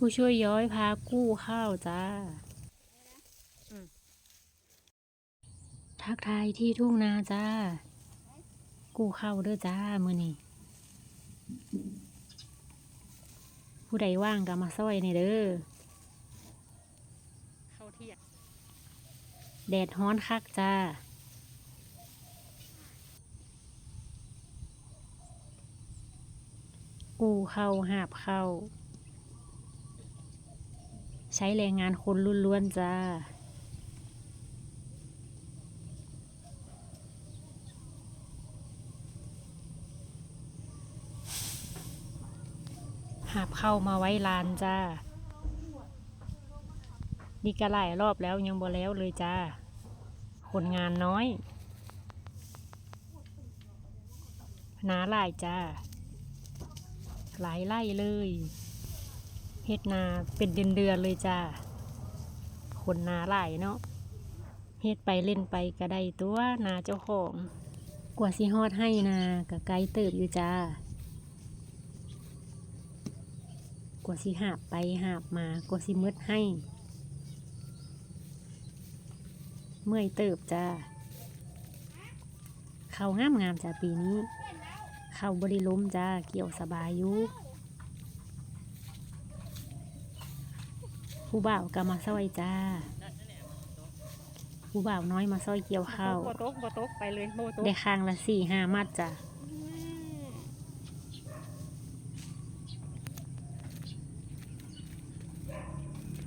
ผู้ช่วยย้อยพากู้ข้าวจ้า ทักทายที่ทุ่งนาจ้า กู้ข้าวเด้อจ้ามือนี่ผู้ใดว่างก็มาซอยในเด้อเข้าเที่ยงแดดฮ้อนคักจ้ากู้เข้าหาบเข้า ใช้แรงงานคนล้วนๆจ้า หาบเข้ามาไว้ลานจ้า นี่ก็หลายรอบแล้วยังบ่แล้วเลยจ้า คนงานน้อยนาหลายจ้า หลายไร่เลย เฮ็ดนาเป็นเดือนเดือนเลยจ้าคนนาหลายเนาะเฮ็ดไปเล่นไปก็ได้ตัวนาเจ้าของ กว่าสิฮอดให้นาก็ไกลเติบอยู่จ้า กว่าสิหาบไปหาบมากว่าสิมืดให้ เมื่อยเติบจ้าเขางามงามจ้าปีนี้ เขาบริล้มจ้าเกี่ยวสบายอยู่ ผู้บ่าวก็มาซอยจ้า ผู้บ่าวน้อยมาซอยเกี่ยวข้าวบ่ตกบ่ตกไปเลยบ่ตกได้ข้างละสี่ห้ามัดจ้ะ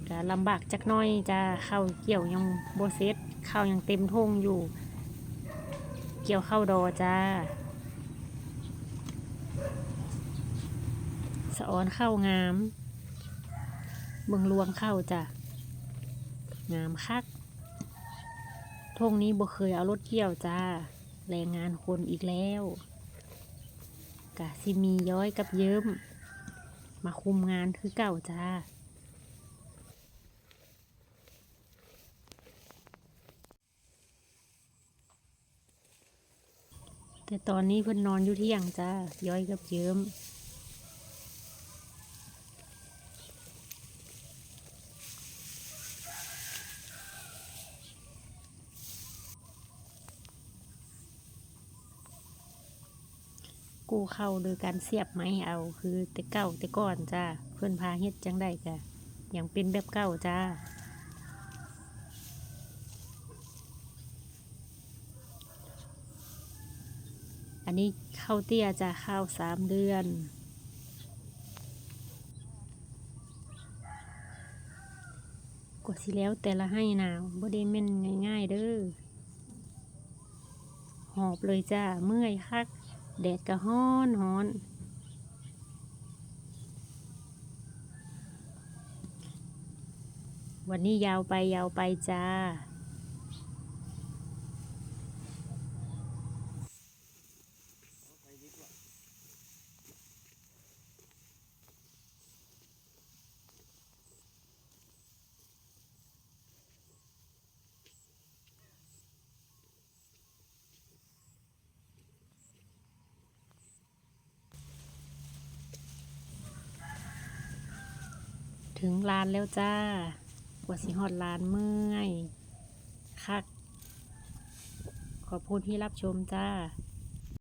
ก็ลำบากจักหน้อยจ้าข้าวเกี่ยวยังโบเซตข้าวยังเต็มทงอยู่ เกี่ยวข้าวดอจ้าสะออนข้าวงาม เบิ่งลวงเข้าจ้ะงามคักทงนี้บ่เคยเอารถเกี่ยวจ้า แรงงานคนอีกแล้วกะสิมีย้อยกับเยิ้ม มาคุมงานคือเก่าจ้าแต่ตอนนี้เพิ่นนอนอยู่ที่ยังจ้า ย้อยกับเยิ้ม กู้เข้าโดยการเสียบไม้เอาคือแต่เก่าแต่ก่อนจ้าเพื่อนพาเฮ็ดจังได้กะยังเป็นแบบเก่าจ้าอันนี้ข้าวเตี้ยจ้าข้าวสามเดือนกว่าสิแล้วแต่ละให้หนาวบ่ได้แม่นง่าย ๆ เด้อหอบเลยจ้าเมื่อยคัก แดดก็ฮ้อนฮ้อนวันนี้ยาวไปยาวไปจ้า ถึงลานแล้วจ้ากว่าสิหอดลานเมื่อยคัก ขอบคุณที่รับชมจ้า